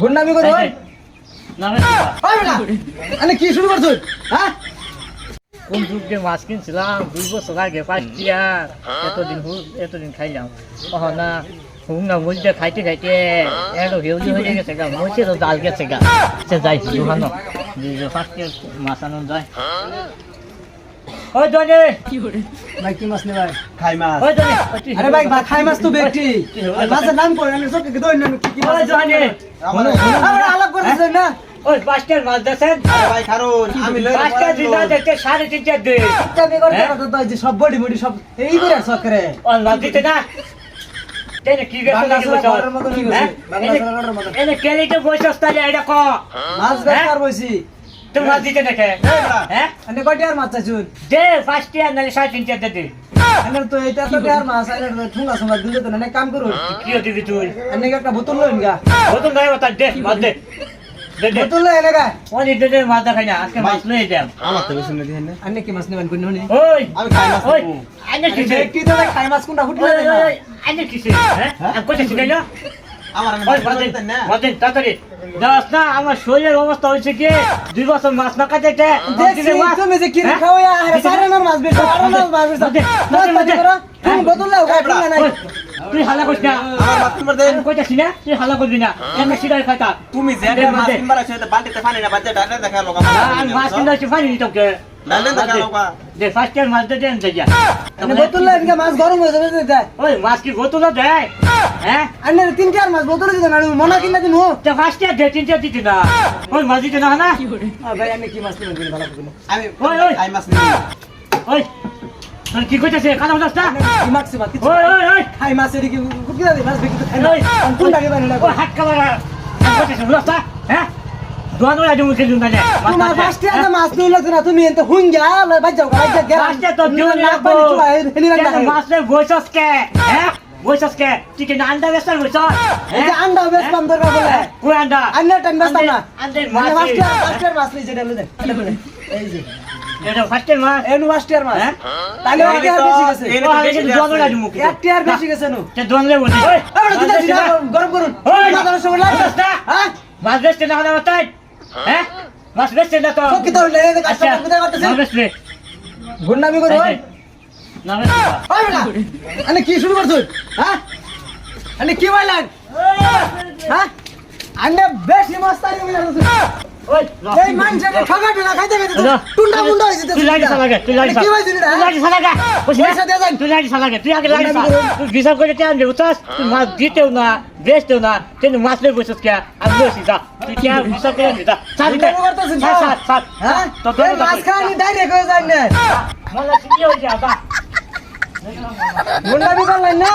গুন্ডামি করে কি শুরু করছিস হ্যাঁ? কোন যুগ দিয়ে মাছ কিনছিলাম দুই বছর আগে ফার্স্ট ইয়ার এতদিন হু এতদিন খাইলাম। ওহ না হুম না খাইতে খাইতে এত হেউজি হয়ে গেছে গা মুছে তো জাল গেছে গা। সে যাই দোকানো ফার্স্ট ইয়ার মাছ আনন্দ যায় ওই জনে ভাই কি মাছ নে ভাই খাই মাছ। ওই জনে আরে ভাই ভাই খাই মাছ তো ব্যক্তি মাছের নাম করে আমি সব কি দই কি কি ওই জনে আমরা আলাপ করতেছেন না? ওই পাঁচটার মাছ দেখেন আরে ভাই খারুন আমি লই পাঁচটা দিন দেখতে সাড়ে তিনটা দিন আমি করতে হ্যাঁ? কথা তো যে সব বডি বডি সব এই করে। সকরে ও মাছ দিতে না। তেনে কি বাংলা কি? হ্যাঁ? ঘরের মতো। এনে তাহলে এটা ক মাছ বেকার বইছি। তুমি মাছ দিতে দেখে হ্যাঁ আনে কয়টি আর মাছ চাইছুন দে ফার্স্ট ইয়ার নালে সাড়ে তিনটা দে দে। আনে তো এটা তো আর মাছ? তো ঠুঙ্গা সুঙ্গা দিলে তো না কাম করুন কি দিবি তুই? আনে একটা বোতল লইন গা। নতুন গায়ে বাতা দে মাছ দে। বোতল লই এনে গা। অনেক দে দে মাছ দেখাই না আজকে মাছ লয়ে যাম আমার তো বেশি দিন না। আনে কি মাছ নেবেন কোন হুনি ওই আমি খাই মাছ ওই আইনে কিসে? ব্যক্তি তো খাই মাছ কোনটা ফুটলে ওই ওই ওই আইনে কিসে? হ্যাঁ? আমি কোথায় না? আমার আমি মাছ মাছ দিতেন না মাছ তাড়াতাড়ি। দাস না আমার শরীরের অবস্থা হয়েছে কি? দুই বছর মাছ না খাইতে দেখছি তুমি যে কি? খাও আর সারে না মাছ বেশ আর না মাছ বেশ মধ্যে, মাছ মধ্যে, পাতি করো তুমি বোতল লাও গা ঠুঙ্গা নাই তুই হালা করিস না। আমার মাছ কিনবার কইতাছি না তুই হালা করবি না। আমি সিগারেট খাইতা। তুমি যে মাছ দে। কিনবার বালতিতে পানি না বাজে ডালে দেখা লোক আমি মাছ কিনতে পানি দিতাম কে? হয়ে যাবে দে ওই মাছ কি বোতল দেয়? হ্যাঁ। আনে তিন চার মাছ বোতল দিতে না মনা কিনা তো মাছ না কি মাছ মাছ ওই তোর কি কইতাছে কানা বলাস না? কি মাছ মাছ কিছু ওই ওই ওই। খাই মাছ এর কি দাদি মাছ বিকি খাই না। কোন লাগে না হাত কামারা কইতাছে বলাস হ্যাঁ? না তোমার ফার্স্ট ইয়ার মাছ লাগছে না তুমি এত হুন যা বাজ যাও বাজ যা ফার্স্ট তো দিও না পানি চুলা হেনি রান্না মাছ রে বইছস কে হ্যাঁ? বইছস কে তুই না আন্ডা বেসার বইছস এই আন্ডা বেশ কম দরকার বলে কোন আন্ডা। আন্ডা টাইম বেশ না। আন্ডা মাছ। ফার্স্ট ইয়ার ফার্স্ট ইয়ার মাছ নিয়ে যেটা এই যে। এটা ফার্স্ট টাইম মাছ। এনু ফার্স্ট ইয়ার মাছ। হ্যাঁ? তাহলে বেশি গেছে। এক বেশি গেছে। নু তে বলি ওই দিদা গরম করুন। ওই! মাথার সময় লাগে না? হ্যাঁ? মাছ বেচতে না হলে তাই। হ্যাঁ? মাছ বেচতে না তো? সব কি লেগে আচ্ছা কাস্টমার কোথায় করতেছে। না বেচলে গুন্ডামি করে ওই। না বেচলে ওই বেটা আনে কি শুরু করছ হ্যাঁ? আনে কি বললেন? হ্যাঁ? আনে বেশি ওই এই মানুষের ঠগা ঠগা খাইতে খাইতে। টুন্ডা মুন্ডা হইছে তুই লাইট সালাগে তুই লাইট কি হইছে এটা তুই লাইট সালাগে পয়সা দিয়ে দেন। তুই লাইট সালাগে তুই আগে লাইট তুই বিচার করে তে আনবে উঠাস তুই মাছ দিতেও না বেচতেও না তুই মাছ লই বসছিস কে? আমি বসি যা। তুই কে বিচার করে আনবি যা। সাত দিতে গুন্ডামি সাত সাত সাত হ্যাঁ? তো এই মাছ খাওয়ানি ডাইরেক্ট হয়ে যায় না কি হয়ে যা। যা গুন্ডামি না?